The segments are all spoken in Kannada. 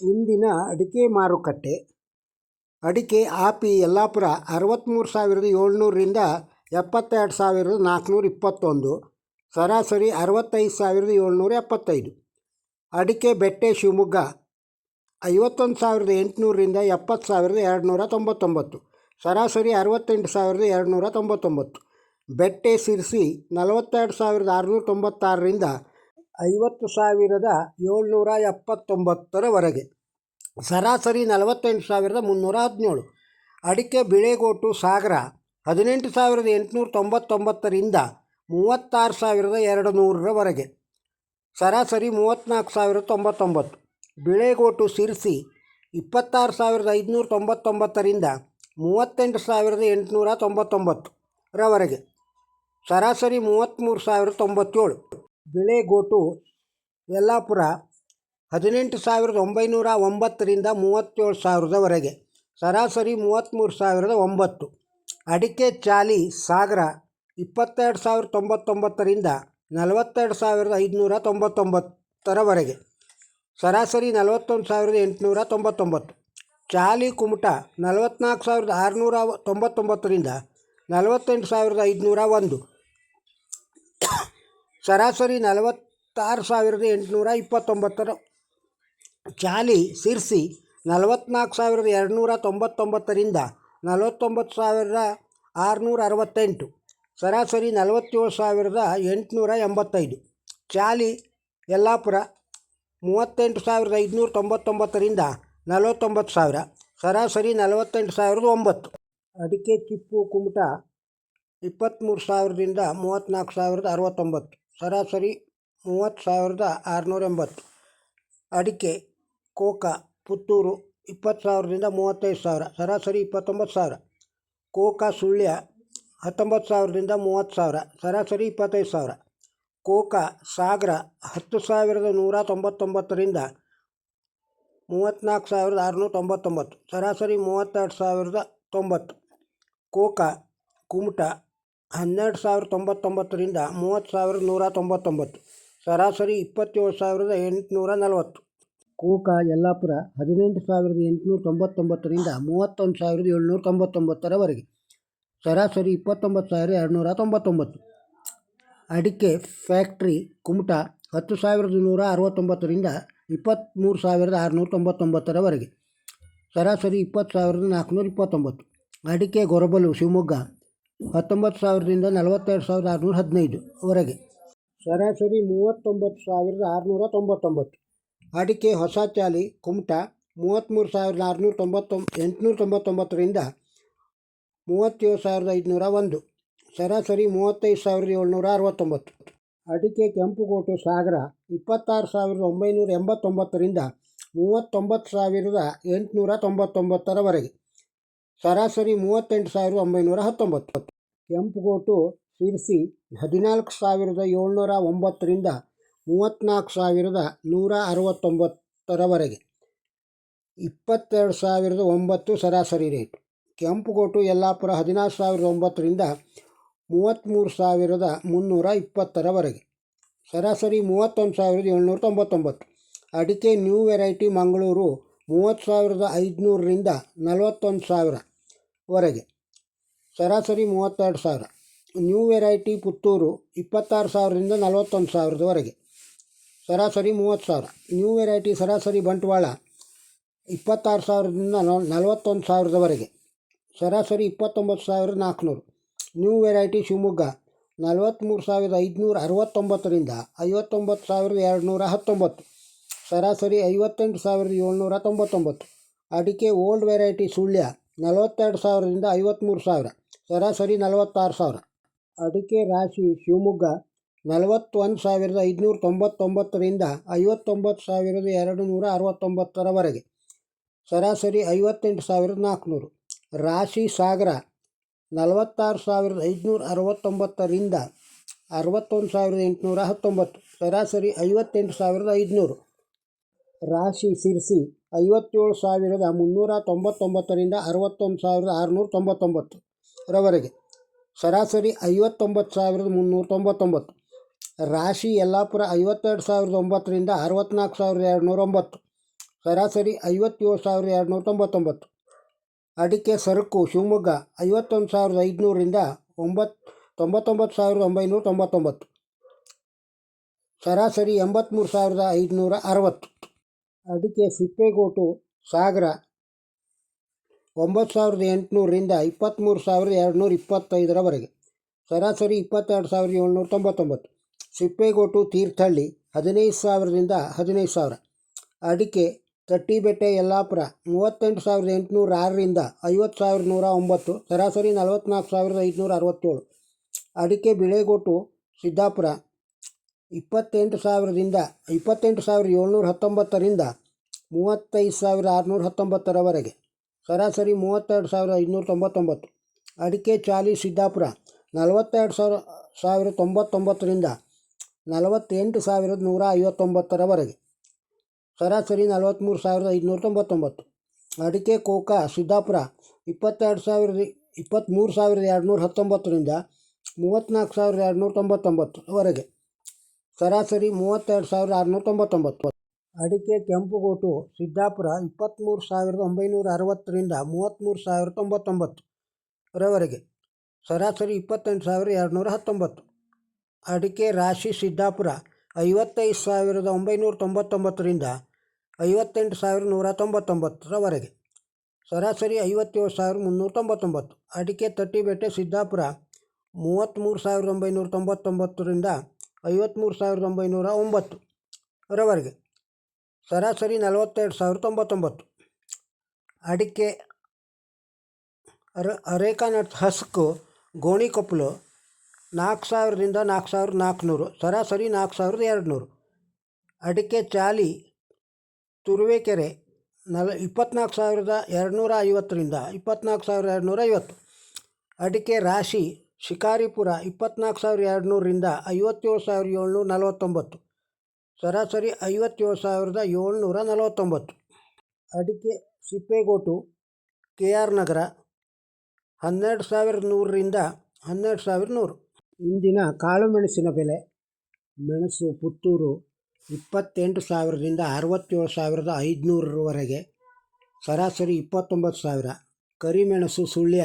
ಇಂದಿನ ಅಡಿಕೆ ಮಾರುಕಟ್ಟೆ. ಅಡಿಕೆ ಆಪಿ ಯಲ್ಲಾಪುರ ಅರವತ್ತ್ಮೂರು ಸಾವಿರದ ಏಳ್ನೂರರಿಂದ ಎಪ್ಪತ್ತೆರಡು ಸಾವಿರದ ನಾಲ್ಕುನೂರ ಇಪ್ಪತ್ತೊಂದು. ಸರಾಸರಿ ಅರವತ್ತೈದು ಸಾವಿರದ ಏಳ್ನೂರ ಎಪ್ಪತ್ತೈದು. ಅಡಿಕೆ ಬೆಟ್ಟೆ ಶಿವಮೊಗ್ಗ ಐವತ್ತೊಂದು ಸಾವಿರದ ಎಂಟುನೂರರಿಂದ ಎಪ್ಪತ್ತು ಸಾವಿರದ ಎರಡುನೂರ ತೊಂಬತ್ತೊಂಬತ್ತು. ಸರಾಸರಿ ಅರವತ್ತೆಂಟು ಸಾವಿರದ ಎರಡುನೂರ ತೊಂಬತ್ತೊಂಬತ್ತು. ಬೆಟ್ಟೆ ಸಿರಿಸಿ ನಲವತ್ತೆರಡು ಸಾವಿರದ ಆರುನೂರ ತೊಂಬತ್ತಾರರಿಂದ ಐವತ್ತು ಸಾವಿರದ ಏಳ್ನೂರ ಎಪ್ಪತ್ತೊಂಬತ್ತರವರೆಗೆ. ಸರಾಸರಿ ನಲವತ್ತೆಂಟು ಸಾವಿರದ ಮುನ್ನೂರ ಹದಿನೇಳು. ಅಡಿಕೆ ಬಿಳೆಗೋಟು ಸಾಗರ ಹದಿನೆಂಟು ಸಾವಿರದ ಎಂಟುನೂರ ತೊಂಬತ್ತೊಂಬತ್ತರಿಂದ ಮೂವತ್ತಾರು ಸಾವಿರದ ಎರಡು ನೂರರವರೆಗೆ ಸರಾಸರಿ ಮೂವತ್ತ್ನಾಲ್ಕು ಸಾವಿರದ ತೊಂಬತ್ತೊಂಬತ್ತು. ಬಿಳೆಗೋಟು ಸಿರ್ಸಿ ಇಪ್ಪತ್ತಾರು ಸಾವಿರದ ಐದುನೂರ ತೊಂಬತ್ತೊಂಬತ್ತರಿಂದ ಮೂವತ್ತೆಂಟು ಸಾವಿರದ ಎಂಟುನೂರ ತೊಂಬತ್ತೊಂಬತ್ತರವರೆಗೆ. ಸರಾಸರಿ ಮೂವತ್ತ್ಮೂರು ಸಾವಿರದ ತೊಂಬತ್ತೇಳು. ಬಿಳೆಗೋಟು, ಯಲ್ಲಾಪುರ, ಹದಿನೆಂಟು ಸಾವಿರದ ಒಂಬೈನೂರ ಒಂಬತ್ತರಿಂದ ಮೂವತ್ತೇಳು ಸಾವಿರದವರೆಗೆ, ಸರಾಸರಿ ಮೂವತ್ತ್ಮೂರು ಸಾವಿರದ ಒಂಬತ್ತು. ಅಡಿಕೆ ಚಾಲಿ ಸಾಗರ, ಇಪ್ಪತ್ತೆರಡು ಸಾವಿರದ ತೊಂಬತ್ತೊಂಬತ್ತರಿಂದ ನಲವತ್ತೆರಡು ಸಾವಿರದ ಐದುನೂರ ತೊಂಬತ್ತೊಂಬತ್ತರವರೆಗೆ, ಸರಾಸರಿ ನಲವತ್ತೊಂದು ಸಾವಿರದ ಎಂಟುನೂರ ತೊಂಬತ್ತೊಂಬತ್ತು. ಚಾಲಿ ಕುಮಟ ನಲವತ್ತ್ನಾಲ್ಕು ಸಾವಿರದ ಆರುನೂರ ತೊಂಬತ್ತೊಂಬತ್ತರಿಂದ ನಲವತ್ತೆಂಟು ಸಾವಿರದ ಐದುನೂರ ಒಂದು. ಸರಾಸರಿ ನಲವತ್ತಾರು ಸಾವಿರದ ಎಂಟುನೂರ ಇಪ್ಪತ್ತೊಂಬತ್ತರ ಚಾಲಿ ಸಿರ್ಸಿ ನಲವತ್ತ್ನಾಲ್ಕು ಸಾವಿರದ ಎರಡುನೂರ ತೊಂಬತ್ತೊಂಬತ್ತರಿಂದ ನಲವತ್ತೊಂಬತ್ತು ಸಾವಿರದ ಆರುನೂರ ಅರವತ್ತೆಂಟು. ಸರಾಸರಿ ನಲವತ್ತೇಳು ಸಾವಿರದ ಎಂಟುನೂರ ಎಂಬತ್ತೈದು. ಚಾಲಿ ಯಲ್ಲಾಪುರ ಮೂವತ್ತೆಂಟು ಸಾವಿರದ ಐದುನೂರ ತೊಂಬತ್ತೊಂಬತ್ತರಿಂದ ನಲವತ್ತೊಂಬತ್ತು ಸಾವಿರ. ಸರಾಸರಿ ನಲವತ್ತೆಂಟು ಸಾವಿರದ ಒಂಬತ್ತು. ಅಡಿಕೆ, ಚಿಪ್ಪು, ಕುಮಟ ಇಪ್ಪತ್ತ್ಮೂರು ಸಾವಿರದಿಂದ ಮೂವತ್ತ್ನಾಲ್ಕು ಸಾವಿರದ ಅರವತ್ತೊಂಬತ್ತು. ಸರಾಸರಿ ಮೂವತ್ತು ಸಾವಿರದ ಆರುನೂರ ಎಂಬತ್ತು. ಅಡಿಕೆ, ಕೋಕಾ, ಪುತ್ತೂರು ಇಪ್ಪತ್ತು ಸಾವಿರದಿಂದ ಮೂವತ್ತೈದು ಸಾವಿರ. ಸರಾಸರಿ ಇಪ್ಪತ್ತೊಂಬತ್ತು ಸಾವಿರ. ಕೋಕಾ ಸುಳ್ಯ ಹತ್ತೊಂಬತ್ತು ಸಾವಿರದಿಂದ ಮೂವತ್ತು ಸಾವಿರ. ಸರಾಸರಿ ಇಪ್ಪತ್ತೈದು ಸಾವಿರ. ಕೋಕಾ ಸಾಗರ ಹತ್ತು ಸಾವಿರದ ನೂರ ತೊಂಬತ್ತೊಂಬತ್ತರಿಂದ ಮೂವತ್ತ್ನಾಲ್ಕು ಸಾವಿರದ ಆರುನೂರ ತೊಂಬತ್ತೊಂಬತ್ತು. ಸರಾಸರಿ ಮೂವತ್ತೆರಡು ಸಾವಿರದ ತೊಂಬತ್ತು. ಕೋಕಾ ಕುಮಟ ಹನ್ನೆರಡು ಸಾವಿರದ ತೊಂಬತ್ತೊಂಬತ್ತರಿಂದ ಮೂವತ್ತು ಸಾವಿರದ ನೂರ ತೊಂಬತ್ತೊಂಬತ್ತು. ಸರಾಸರಿ ಇಪ್ಪತ್ತೇಳು ಸಾವಿರದ ಎಂಟುನೂರ ನಲವತ್ತು. ಕೂಕ ಯಲ್ಲಾಪುರ ಹದಿನೆಂಟು ಸಾವಿರದ ಎಂಟುನೂರ ತೊಂಬತ್ತೊಂಬತ್ತರಿಂದ ಮೂವತ್ತೊಂದು ಸಾವಿರದ ಏಳ್ನೂರ ತೊಂಬತ್ತೊಂಬತ್ತರವರೆಗೆ. ಸರಾಸರಿ ಇಪ್ಪತ್ತೊಂಬತ್ತು ಸಾವಿರದ ಎರಡುನೂರ ತೊಂಬತ್ತೊಂಬತ್ತು. ಅಡಿಕೆ ಫ್ಯಾಕ್ಟ್ರಿ ಕುಮಟ ಹತ್ತು ಸಾವಿರದ ನೂರ ಅರವತ್ತೊಂಬತ್ತರಿಂದ ಇಪ್ಪತ್ತ್ಮೂರು ಸಾವಿರದ ಆರುನೂರ ತೊಂಬತ್ತೊಂಬತ್ತರವರೆಗೆ. ಸರಾಸರಿ ಇಪ್ಪತ್ತು ಸಾವಿರದ ನಾಲ್ಕುನೂರ ಇಪ್ಪತ್ತೊಂಬತ್ತು. ಅಡಿಕೆ ಗೊರಬಲು ಶಿವಮೊಗ್ಗ ಹತ್ತೊಂಬತ್ತು ಸಾವಿರದಿಂದ ನಲವತ್ತೆರಡು ಸಾವಿರದ ಆರುನೂರ ಹದಿನೈದುವರೆಗೆ ಸರಾಸರಿ ಮೂವತ್ತೊಂಬತ್ತು ಸಾವಿರದ ಆರುನೂರ ತೊಂಬತ್ತೊಂಬತ್ತು. ಅಡಿಕೆ, ಹೊಸ ಚಾಲಿ, ಕುಮಟ, ಮೂವತ್ತ್ಮೂರು ಸಾವಿರದ ಆರುನೂರ ತೊಂಬತ್ತೊಂ ಎಂಟುನೂರ ತೊಂಬತ್ತೊಂಬತ್ತರಿಂದ ಮೂವತ್ತೇಳು ಸಾವಿರದ ಐದುನೂರ ಒಂದು. ಸರಾಸರಿ ಮೂವತ್ತೈದು ಸಾವಿರದ ಏಳ್ನೂರ ಅರವತ್ತೊಂಬತ್ತು. ಅಡಿಕೆ ಕೆಂಪುಗೋಟು ಸಾಗರ, ಇಪ್ಪತ್ತಾರು ಸಾವಿರದ ಒಂಬೈನೂರ ಎಂಬತ್ತೊಂಬತ್ತರಿಂದ ಮೂವತ್ತೊಂಬತ್ತು ಸಾವಿರದ ಎಂಟುನೂರ ತೊಂಬತ್ತೊಂಬತ್ತರವರೆಗೆ ಸರಾಸರಿ ಮೂವತ್ತೆಂಟು ಸಾವಿರದ ಒಂಬೈನೂರ ಹತ್ತೊಂಬತ್ತು. ಕೆಂಪುಗೋಟು ಸೇರಿಸಿ ಹದಿನಾಲ್ಕು ಸಾವಿರದ ಏಳ್ನೂರ ಒಂಬತ್ತರಿಂದ ಮೂವತ್ತ್ನಾಲ್ಕು ಸಾವಿರದ ನೂರ ಅರವತ್ತೊಂಬತ್ತರವರೆಗೆ. ಇಪ್ಪತ್ತೆರಡು ಸಾವಿರದ ಒಂಬತ್ತು ಸರಾಸರಿ ರೇಟ್. ಕೆಂಪುಗೋಟು ಯಲ್ಲಾಪುರ ಹದಿನಾರು ಸಾವಿರದ ಒಂಬತ್ತರಿಂದ ಮೂವತ್ತ್ಮೂರು ಸಾವಿರದ ಮುನ್ನೂರ ಇಪ್ಪತ್ತರವರೆಗೆ. ಸರಾಸರಿ ಮೂವತ್ತೊಂದು ಸಾವಿರದ ಏಳ್ನೂರ ತೊಂಬತ್ತೊಂಬತ್ತು. ಅಡಿಕೆ ನ್ಯೂ ವೆರೈಟಿ ಮಂಗಳೂರು ಮೂವತ್ತು ಸಾವಿರದ ಐದುನೂರರಿಂದ ನಲವತ್ತೊಂದು ಸಾವಿರವರೆಗೆ ಸರಾಸರಿ ಮೂವತ್ತೆರಡು ಸಾವಿರ. ನ್ಯೂ ವೆರೈಟಿ ಪುತ್ತೂರು ಇಪ್ಪತ್ತಾರು ಸಾವಿರದಿಂದ ನಲವತ್ತೊಂದು ಸಾವಿರದವರೆಗೆ ಸರಾಸರಿ ಮೂವತ್ತು ಸಾವಿರ. ನ್ಯೂ ವೆರೈಟಿ ಸರಾಸರಿ ಬಂಟ್ವಾಳ ಇಪ್ಪತ್ತಾರು ಸಾವಿರದಿಂದ ನಲವತ್ತೊಂದು ಸಾವಿರದವರೆಗೆ ಸರಾಸರಿ ಇಪ್ಪತ್ತೊಂಬತ್ತು ಸಾವಿರದ ನಾಲ್ಕುನೂರು. ನ್ಯೂ ವೆರೈಟಿ ಶಿವಮೊಗ್ಗ ನಲವತ್ತ್ಮೂರು ಸಾವಿರದ ಐದುನೂರ ಅರವತ್ತೊಂಬತ್ತರಿಂದ ಐವತ್ತೊಂಬತ್ತು ಸಾವಿರದ ಎರಡುನೂರ ಹತ್ತೊಂಬತ್ತು. ಸರಾಸರಿ ಐವತ್ತೆಂಟು ಸಾವಿರದ ಏಳ್ನೂರ ತೊಂಬತ್ತೊಂಬತ್ತು. ಅಡಿಕೆ ಓಲ್ಡ್ ವೆರೈಟಿ ಸುಳ್ಯ ನಲವತ್ತೆರಡು ಸಾವಿರದಿಂದ ಐವತ್ತ್ಮೂರು ಸಾವಿರ. ಸರಾಸರಿ ನಲವತ್ತಾರು ಸಾವಿರ. ಅಡಿಕೆ ರಾಶಿ ಶಿವಮೊಗ್ಗ ನಲವತ್ತೊಂದು ಸಾವಿರದ ಐದುನೂರ ತೊಂಬತ್ತೊಂಬತ್ತರಿಂದ ಐವತ್ತೊಂಬತ್ತು ಸಾವಿರದ ಎರಡು ನೂರ ಅರವತ್ತೊಂಬತ್ತರವರೆಗೆ. ಸರಾಸರಿ ಐವತ್ತೆಂಟು ಸಾವಿರದ ನಾಲ್ಕುನೂರು. ರಾಶಿ ಸಾಗರ ನಲವತ್ತಾರು ಸಾವಿರದ ಐದುನೂರ ಅರವತ್ತೊಂಬತ್ತರಿಂದ ಅರವತ್ತೊಂದು ಸಾವಿರದ ಎಂಟುನೂರ ಹತ್ತೊಂಬತ್ತು. ಸರಾಸರಿ ಐವತ್ತೆಂಟು ಸಾವಿರದ ಐದುನೂರು. ರಾಶಿ ಸಿರ್ಸಿ ಐವತ್ತೇಳು ಸಾವಿರದ ಮುನ್ನೂರ ತೊಂಬತ್ತೊಂಬತ್ತರಿಂದ ಅರವತ್ತೊಂದು ಸಾವಿರದ ಆರುನೂರ ತೊಂಬತ್ತೊಂಬತ್ತು ರವರೆಗೆ. ಸರಾಸರಿ ಐವತ್ತೊಂಬತ್ತು ಸಾವಿರದ ಮುನ್ನೂರ ತೊಂಬತ್ತೊಂಬತ್ತು. ರಾಶಿ ಯಲ್ಲಾಪುರ ಐವತ್ತೆರಡು ಸಾವಿರದ ಒಂಬತ್ತರಿಂದ ಅರವತ್ತ್ನಾಲ್ಕು ಸಾವಿರದ ಎರಡುನೂರ ಒಂಬತ್ತು. ಸರಾಸರಿ ಐವತ್ತೇಳು ಸಾವಿರದ ಎರಡುನೂರ ತೊಂಬತ್ತೊಂಬತ್ತು. ಅಡಿಕೆ ಸರಕು ಶಿವಮೊಗ್ಗ ಐವತ್ತೊಂದು ಸಾವಿರದ ಐದುನೂರಿಂದ ಒಂಬತ್ತು ತೊಂಬತ್ತೊಂಬತ್ತು ಸಾವಿರದ ಒಂಬೈನೂರ ತೊಂಬತ್ತೊಂಬತ್ತು. ಸರಾಸರಿ ಎಂಬತ್ತ್ಮೂರು ಸಾವಿರದ ಐದುನೂರ ಅರವತ್ತು. ಅಡಿಕೆ ಸಿಪ್ಪೆಗೋಟು ಸಾಗರ ಒಂಬತ್ತು ಸಾವಿರದ ಎಂಟುನೂರರಿಂದ ಇಪ್ಪತ್ತ್ಮೂರು ಸಾವಿರದ ಎರಡುನೂರ ಇಪ್ಪತ್ತೈದರವರೆಗೆ. ಸರಾಸರಿ ಇಪ್ಪತ್ತೆರಡು ಸಾವಿರದ ಏಳ್ನೂರ ತೊಂಬತ್ತೊಂಬತ್ತು. ಸಿಪ್ಪೆಗೋಟು ತೀರ್ಥಹಳ್ಳಿ, ಹದಿನೈದು ಸಾವಿರದಿಂದ ಹದಿನೈದು ಸಾವಿರ. ಅಡಿಕೆ ತಟ್ಟಿಬೆಟ್ಟೆ ಯಲ್ಲಾಪುರ, ಮೂವತ್ತೆಂಟು ಸಾವಿರದ ಎಂಟುನೂರ ಆರರಿಂದ ಐವತ್ತು ಸಾವಿರದ ನೂರ ಒಂಬತ್ತು. ಸರಾಸರಿ ನಲವತ್ತ್ನಾಲ್ಕು ಸಾವಿರದ ಐದುನೂರ ಅರವತ್ತೇಳು. ಅಡಿಕೆ ಬಿಳೆಗೋಟು ಸಿದ್ದಾಪುರ ಇಪ್ಪತ್ತೆಂಟು ಸಾವಿರದಿಂದ, ಇಪ್ಪತ್ತೆಂಟು ಸಾವಿರದ ಏಳ್ನೂರ ಹತ್ತೊಂಬತ್ತರಿಂದ ಮೂವತ್ತೈದು ಸಾವಿರದ ಆರುನೂರ ಹತ್ತೊಂಬತ್ತರವರೆಗೆ. ಸರಾಸರಿ ಮೂವತ್ತೆರಡು ಸಾವಿರದ ಐದುನೂರ ತೊಂಬತ್ತೊಂಬತ್ತು. ಅಡಿಕೆ ಚಾಲಿ ಸಿದ್ದಾಪುರ, ನಲವತ್ತೆರಡು ಸಾವಿರ, ಸಾವಿರದ ತೊಂಬತ್ತೊಂಬತ್ತರಿಂದ ನಲವತ್ತೆಂಟು ಸಾವಿರದ ನೂರ ಐವತ್ತೊಂಬತ್ತರವರೆಗೆ. ಸರಾಸರಿ ನಲವತ್ತ್ಮೂರು ಸಾವಿರದ ಐದುನೂರ ತೊಂಬತ್ತೊಂಬತ್ತು. ಅಡಿಕೆ ಕೋಕ ಸಿದ್ದಾಪುರ, ಇಪ್ಪತ್ತೆರಡು ಸಾವಿರದ ಇಪ್ಪತ್ತ್ಮೂರು ಸಾವಿರದ ಎರಡುನೂರ ಹತ್ತೊಂಬತ್ತರಿಂದ ಮೂವತ್ತ್ನಾಲ್ಕು ಸಾವಿರದ ಎರಡುನೂರ ತೊಂಬತ್ತೊಂಬತ್ತುವರೆಗೆ ಸರಾಸರಿ ಮೂವತ್ತೆರಡು ಸಾವಿರದ ಆರುನೂರ ತೊಂಬತ್ತೊಂಬತ್ತು ಅಡಿಕೆ ಕೆಂಪುಗೋಟು, ಸಿದ್ದಾಪುರ ಇಪ್ಪತ್ತ್ಮೂರು ಸಾವಿರದ ಒಂಬೈನೂರ ಅರವತ್ತರಿಂದ ಮೂವತ್ತ್ಮೂರು ಸಾವಿರದ ತೊಂಬತ್ತೊಂಬತ್ತು ರವರೆಗೆ. ಸರಾಸರಿ ಇಪ್ಪತ್ತೆಂಟು ಸಾವಿರದ ಎರಡುನೂರ ಹತ್ತೊಂಬತ್ತು. ಅಡಿಕೆ ರಾಶಿ ಸಿದ್ದಾಪುರ, ಐವತ್ತೈದು ಸಾವಿರದ ಒಂಬೈನೂರ ತೊಂಬತ್ತೊಂಬತ್ತರಿಂದ ಐವತ್ತೆಂಟು ಸಾವಿರದ ನೂರ ತೊಂಬತ್ತೊಂಬತ್ತರವರೆಗೆ ಸರಾಸರಿ ಐವತ್ತೇಳು ಸಾವಿರದ ಮುನ್ನೂರ ತೊಂಬತ್ತೊಂಬತ್ತು. ಅಡಿಕೆ ತಟ್ಟಿಬೇಟೆ ಸಿದ್ದಾಪುರ ಮೂವತ್ತ್ಮೂರು ಸಾವಿರದ ಒಂಬೈನೂರ ತೊಂಬತ್ತೊಂಬತ್ತರಿಂದ ಐವತ್ತ್ಮೂರು ಸಾವಿರದ ಒಂಬೈನೂರ ಒಂಬತ್ತು ರವರೆಗೆ. ಸರಾಸರಿ ನಲವತ್ತೆರಡು ಸಾವಿರದ ತೊಂಬತ್ತೊಂಬತ್ತು. ಅಡಿಕೆ ಅರ ಅರೇಕಾನಟ್ ಹಸ್ಕು ಗೋಣಿಕೊಪ್ಪಲು ನಾಲ್ಕು ಸಾವಿರದಿಂದ ನಾಲ್ಕು ಸಾವಿರದ ನಾಲ್ಕುನೂರು, ಸರಾಸರಿ ನಾಲ್ಕು ಸಾವಿರದ ಎರಡುನೂರು. ಅಡಿಕೆ ಚಾಲಿ ತುರುವೇಕೆರೆ ನಲ ಇಪ್ಪತ್ತ್ನಾಲ್ಕು ಸಾವಿರದ ಎರಡುನೂರ ಐವತ್ತರಿಂದ ಇಪ್ಪತ್ತ್ನಾಲ್ಕು ಸಾವಿರದ ಎರಡುನೂರ ಐವತ್ತು. ಅಡಿಕೆ ರಾಶಿ ಶಿಕಾರಿಪುರ ಇಪ್ಪತ್ತ್ನಾಲ್ಕು ಸಾವಿರದ ಎರಡುನೂರರಿಂದ ಐವತ್ತೇಳು ಸಾವಿರದ ಏಳ್ನೂರ ನಲವತ್ತೊಂಬತ್ತು. ಸರಾಸರಿ ಐವತ್ತೇಳು ಸಾವಿರದ ಏಳ್ನೂರ ನಲವತ್ತೊಂಬತ್ತು. ಅಡಿಕೆ ಸಿಪ್ಪೆಗೋಟು, ಕೆ ಆರ್ ನಗರ, ಹನ್ನೆರಡು ಸಾವಿರದ ನೂರರಿಂದ ಹನ್ನೆರಡು ಸಾವಿರದ ನೂರು. ಇಂದಿನ ಕಾಳುಮೆಣಸಿನ ಬೆಲೆ, ಮೆಣಸು ಪುತ್ತೂರು, ಇಪ್ಪತ್ತೆಂಟು ಸಾವಿರದಿಂದ ಅರವತ್ತೇಳು ಸಾವಿರದ ಐದುನೂರರವರೆಗೆ, ಸರಾಸರಿ ಇಪ್ಪತ್ತೊಂಬತ್ತು ಸಾವಿರ. ಕರಿಮೆಣಸು ಸುಳ್ಯ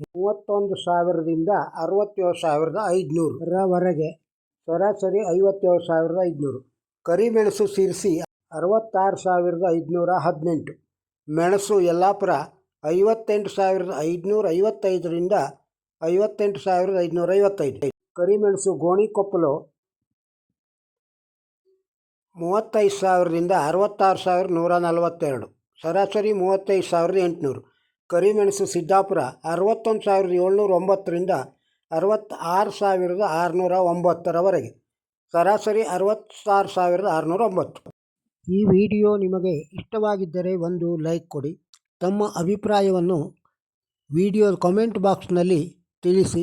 ಮೂವತ್ತೊಂದು ಸಾವಿರದಿಂದ ಅರವತ್ತೇಳು ಸಾವಿರದ ಐದುನೂರರವರೆಗೆ ಸರಾಸರಿ ಐವತ್ತೇಳು ಸಾವಿರದ ಐದುನೂರು. ಕರಿಮೆಣಸು ಸೇರಿಸಿ ಅರವತ್ತಾರು ಸಾವಿರದ ಐದುನೂರ ಹದಿನೆಂಟು. ಮೆಣಸು ಯಲ್ಲಾಪುರ ಐವತ್ತೆಂಟು ಸಾವಿರದ ಐದುನೂರ ಐವತ್ತೈದರಿಂದ ಐವತ್ತೆಂಟು ಸಾವಿರದ ಐದುನೂರ ಐವತ್ತೈದು. ಕರಿಮೆಣಸು ಗೋಣಿಕೊಪ್ಪಲು ಮೂವತ್ತೈದು ಸಾವಿರದಿಂದ ಅರವತ್ತಾರು ಸಾವಿರದ ನೂರ ನಲವತ್ತೆರಡು. ಸರಾಸರಿ ಮೂವತ್ತೈದು ಸಾವಿರದ ಎಂಟುನೂರು. ಕರಿಮೆಣಸು ಸಿದ್ದಾಪುರ ಅರವತ್ತೊಂದು ಸಾವಿರದ ಏಳ್ನೂರ ಒಂಬತ್ತರಿಂದ ಅರವತ್ತಾರು ಸಾವಿರದ ಆರುನೂರ ಒಂಬತ್ತರವರೆಗೆ. ಸರಾಸರಿ ಅರವತ್ತಾರು ಸಾವಿರದ ಆರುನೂರ ಒಂಬತ್ತು. ಈ ವಿಡಿಯೋ ನಿಮಗೆ ಇಷ್ಟವಾಗಿದ್ದರೆ ಒಂದು ಲೈಕ್ ಕೊಡಿ. ತಮ್ಮ ಅಭಿಪ್ರಾಯವನ್ನು ವಿಡಿಯೋ ಕಾಮೆಂಟ್ ಬಾಕ್ಸ್ನಲ್ಲಿ ತಿಳಿಸಿ.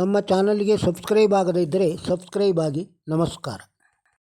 ನಮ್ಮ ಚಾನಲ್ಗೆ ಸಬ್ಸ್ಕ್ರೈಬ್ ಆಗದೇ ಇದ್ದರೆ ಸಬ್ಸ್ಕ್ರೈಬ್ ಆಗಿ. ನಮಸ್ಕಾರ.